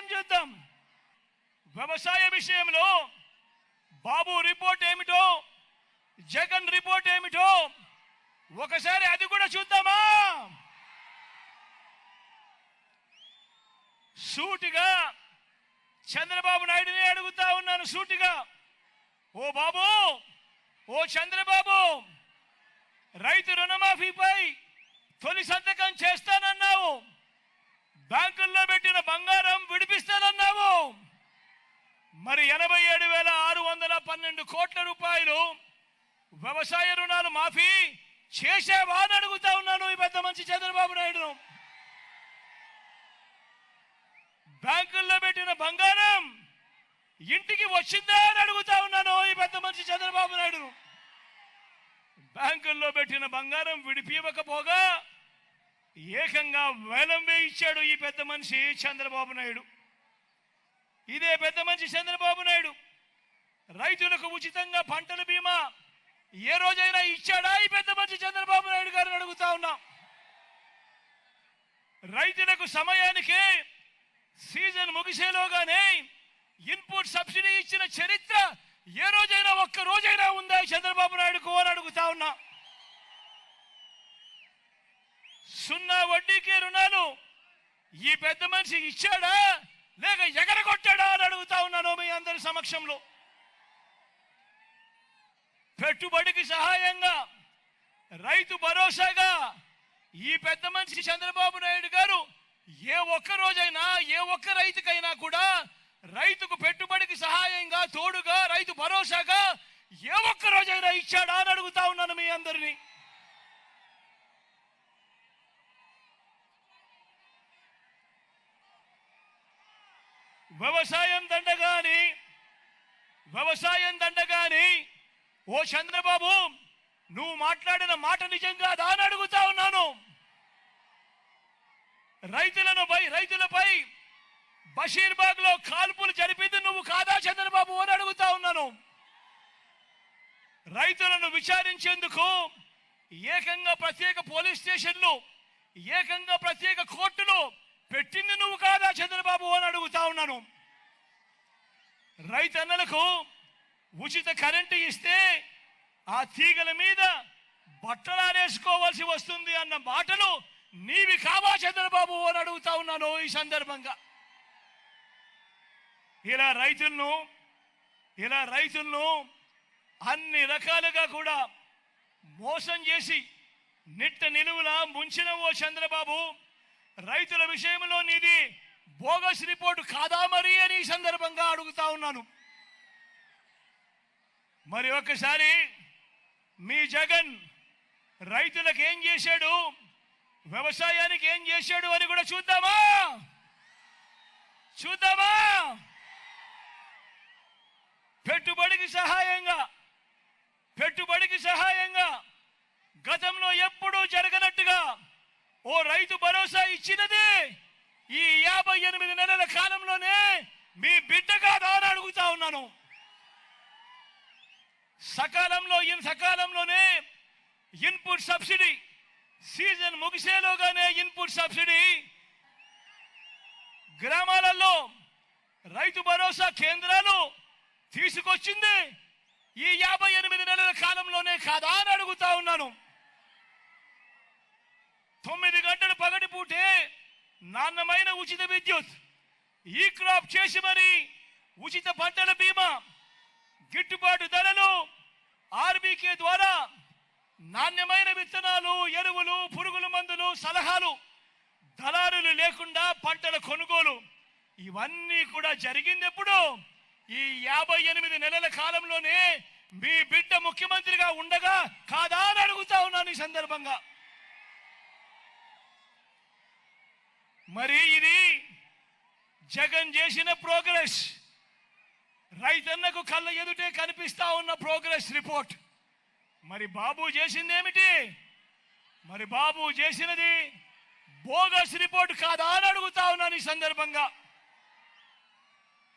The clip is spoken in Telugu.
చూద్దాం? వ్యవసాయ విషయంలో బాబు రిపోర్ట్ ఏమిటో జగన్ రిపోర్ట్ ఏమిటో ఒకసారి అది కూడా చూద్దామా? సూటిగా చంద్రబాబు నాయుడుని అడుగుతా ఉన్నాను సూటిగా. ఓ బాబు ఓ చంద్రబాబు రైతు రుణమాఫీపై తొలి సంతకం చేస్తానన్నావు. బ్యాంకుల్లో పెట్టిన బంగారం విడిపిస్తానన్నావు. మరి ఎనభై ఏడు వేల ఆరు వందల పన్నెండు కోట్ల రూపాయలు వ్యవసాయ రుణాలు మాఫీ చేసావా అని అడుగుతా ఉన్నాను ఈ పెద్ద మంచి చంద్రబాబు నాయుడును. బ్యాంకుల్లో పెట్టిన బంగారం ఇంటికి వచ్చిందా అని అడుగుతా ఉన్నాను ఈ పెద్ద మంచి చంద్రబాబు నాయుడును. బ్యాంకుల్లో పెట్టిన బంగారం విడిపివ్వకపోగా ఏకంగా వేలం వేయించాడు ఈ పెద్ద మనిషి చంద్రబాబు నాయుడు. ఇదే పెద్ద మనిషి చంద్రబాబు నాయుడు. రైతులకు ఉచితంగా పంటల బీమా ఏ రోజైనా ఇచ్చాడా ఈ పెద్ద మనిషి చంద్రబాబు నాయుడు గారిని అడుగుతా ఉన్నాం. రైతులకు సమయానికే సీజన్ ముగిసేలోగానే ఇన్పుట్ సబ్సిడీ ఇచ్చిన చరిత్ర ఏ రోజైనా ఒక్క రోజైనా ఉందా ఈ చంద్రబాబు నాయుడుకు అని అడుగుతా ఉన్నా. సున్నా వడ్డీకి రుణాలు ఈ పెద్ద మనిషి ఇచ్చాడా? లేక ఎగరగొట్టాడా అని అడుగుతా ఉన్నాను మీ అందరి సమక్షంలో. పెట్టుబడికి సహాయంగా రైతు భరోసాగా ఈ పెద్ద మనిషి చంద్రబాబు నాయుడు గారు ఏ ఒక్క రోజైనా ఏ ఒక్క రైతుకైనా కూడా రైతుకు పెట్టుబడికి సహాయంగా తోడుగా రైతు భరోసాగా ఏ ఒక్క రోజైనా ఇచ్చాడా అని అడుగుతా ఉన్నాను మీ అందరినీ. వ్యవసాయం దండగాని వ్యవసాయం దండగాని ఓ చంద్రబాబు నువ్వు మాట్లాడిన మాట నిజంగా దాని అడుగుతా ఉన్నాను. రైతులను పై రైతులపై బషీర్బాగ్లో కాల్పులు జరిపింది నువ్వు కాదా చంద్రబాబు అని అడుగుతా ఉన్నాను. రైతులను విచారించేందుకు ఏకంగా ప్రత్యేక పోలీస్ స్టేషన్లు ఏకంగా ప్రత్యేక కోర్టులు పెట్టింది నువ్వు కాదా చంద్రబాబు అని అడుగుతా ఉన్నాను. రైతన్నలకు ఉచిత కరెంటు ఇస్తే ఆ తీగల మీద బట్టలారేసుకోవాల్సి వస్తుంది అన్న మాటలు నీవి కావా చంద్రబాబు అని అడుగుతా ఉన్నాను ఈ సందర్భంగా. ఇలా రైతులను ఇలా రైతులను అన్ని రకాలుగా కూడా మోసం చేసి నిట్ట నిలువుల ముంచిన ఓ చంద్రబాబు రైతుల విషయంలో నీది బోగస్ రిపోర్టు కాదా మరి అని ఈ సందర్భంగా అడుగుతా ఉన్నాను. మరి ఒకసారి మీ జగన్ రైతులకు ఏం చేశాడు? వ్యవసాయానికి ఏం చేశాడు అని కూడా చూద్దామా? చూద్దామా? పెట్టుబడికి సహాయంగా పెట్టుబడికి సహాయంగా గతంలో ఎప్పుడూ జరగనట్టుగా ఓ రైతు భరోసా ఇచ్చినది. ఈ యాభై ఎనిమిది నెలల కాలంలోనే మీ బిడ్డ కాదా అని అడుగుతా ఉన్నాను. సకాలంలో ఇన్ సకాలంలోనే ఇన్పుట్ సబ్సిడీ సీజన్ ముగిసేలోగానే ఇన్పుట్ సబ్సిడీ గ్రామాలలో రైతు భరోసా కేంద్రాలు తీసుకొచ్చింది ఈ యాభై ఎనిమిది నెలల కాలంలోనే కాదా అని అడుగుతా ఉన్నాను. తొమ్మిది గంటలు నాణ్యమైన ఉచిత విద్యుత్. ఈ క్రాప్ చేసి మరి ఉచిత పంటల బీమా గిట్టుబాటు ధరలు ఆర్బీకే ద్వారా నాణ్యమైన విత్తనాలు ఎరువులు పురుగుల మందులు సలహాలు దళారులు లేకుండా పంటల కొనుగోలు. ఇవన్నీ కూడా జరిగింది ఎప్పుడు ఈ యాభై ఎనిమిది నెలల కాలంలోనే మీ బిడ్డ ముఖ్యమంత్రిగా ఉండగా కాదా అని అడుగుతా ఉన్నాను ఈ సందర్భంగా. మరి ఇది జగన్ చేసిన ప్రోగ్రెస్. రైతన్నకు కళ్ళ ఎదుటే కనిపిస్తా ఉన్న ప్రోగ్రెస్ రిపోర్ట్. మరి బాబు చేసింది ఏమిటి మరి బాబు చేసినది బోగస్ రిపోర్ట్ కాదా అని అడుగుతా ఉన్నాను ఈ సందర్భంగా.